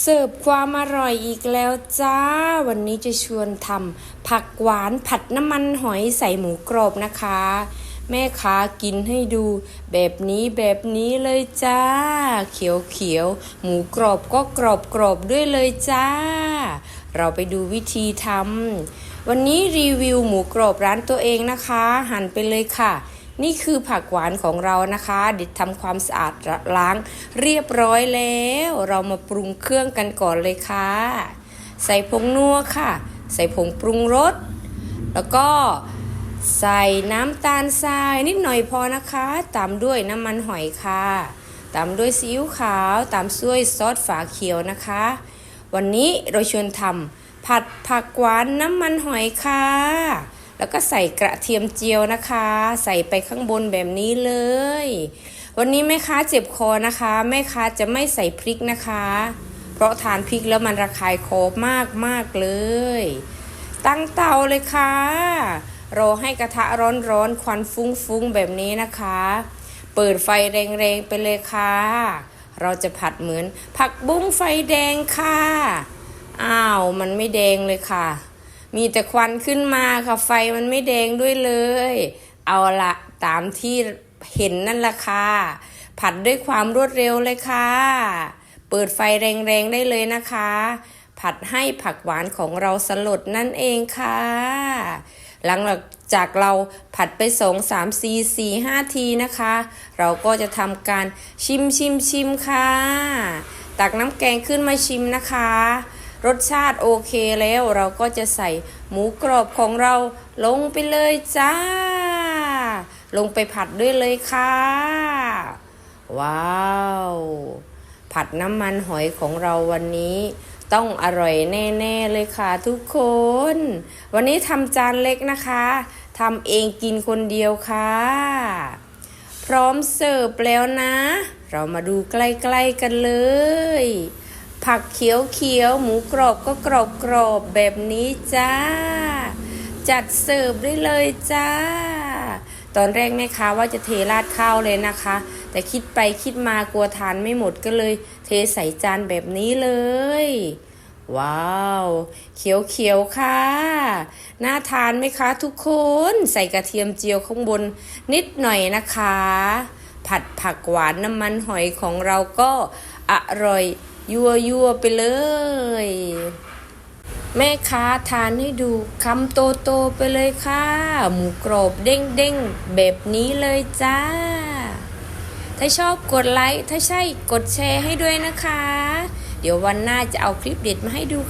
เสิร์ฟความอร่อยอีกแล้วจ้า วันนี้จะชวนทำผักหวานผัดน้ำมันหอยใส่หมูกรอบนะคะ แม่ค้ากินให้ดู แบบนี้แบบนี้เลยจ้า เขียวเขียวหมูกรอบก็กรอบกรอบด้วยเลยจ้า เราไปดูวิธีทำวันนี้รีวิวหมูกรอบร้านตัวเองนะคะ หั่นไปเลยค่ะ นี่คือผักหวานของเรานะคะ เด็ดทำความสะอาดล้างเรียบร้อยแล้ว เรามาปรุงเครื่องกันก่อนเลยค่ะ ใส่ผงนัวค่ะ ใส่ผงปรุงรส แล้วก็ใส่น้ำตาลทรายนิดหน่อยพอนะคะ ตามด้วยน้ำมันหอยค่ะ ตามด้วยซีอิ๊วขาว ตามด้วยซอสฝาเขียวนะคะ วันนี้เราชวนทำผัดผักหวานน้ำมันหอยค่ะ แล้วก็ใส่กระเทียมเจียวนะคะ ใส่ไปข้างบนแบบนี้เลย วันนี้แม่ค้าเจ็บคอนะคะแม่ค้าจะไม่ใส่พริกนะคะ เพราะทานพริกแล้วมันระคายคอมากมากเลย ตั้งเตาเลยค่ะรอให้กระทะร้อนๆควันฟุ้งๆแบบนี้นะคะ เปิดไฟแรงๆไปเลยค่ะ เราจะผัดเหมือนผักบุ้งไฟแดงค่ะ อ้าว มันไม่แดงเลยค่ะ มีแต่ควันขึ้นมาค่ะไฟมันไม่แดงด้วยเลย เอาละตามที่เห็นนั่นละค่ะผัดด้วยความรวดเร็วเลยค่ะ เปิดไฟแรงๆได้เลยนะคะ ผัดให้ผักหวานของเราสลดนั่นเองค่ะ หลังจากเราผัดไปสองสามสี่สี่ห้าทีนะคะ เราก็จะทำการชิมชิมชิมค่ะ ตักน้ำแกงขึ้นมาชิมนะคะ รสชาติโอเคแล้วเราก็จะใส่หมูกรอบของเราลงไปเลยจ้า ลงไปผัดด้วยเลยค่ะ ว้าว ผัดน้ำมันหอยของเราวันนี้ต้องอร่อยแน่ๆเลยค่ะทุกคน วันนี้ทำจานเล็กนะคะทำเองกินคนเดียวค่ะ พร้อมเสิร์ฟแล้วนะ เรามาดูใกล้ๆกันเลย ผักเขียวๆหมูกรอบก็กรอบๆแบบนี้จ้า จัดเสิร์ฟได้เลยจ้า ตอนแรกแม่ค้าว่าจะเทราดข้าวเลยนะคะ แต่คิดไปคิดมากลัวทานไม่หมดก็เลย เทใส่จานแบบนี้เลย ว้าว เขียวๆค่ะ น่าทานไหมคะทุกคนใส่กระเทียมเจียวข้างบนนิดหน่อยนะคะ ผัดผักหวานน้ำมันหอยของเราก็อร่อย ยั่วๆไปเลย แม่ค้าทานให้ดูคำโตโตไปเลยค่ะ หมูกรอบเด้งเด้งแบบนี้เลยจ้า ถ้าชอบกดไลค์ ถ้าใช่กดแชร์ให้ด้วยนะคะ เดี๋ยววันหน้าจะเอาคลิปเด็ดมาให้ดู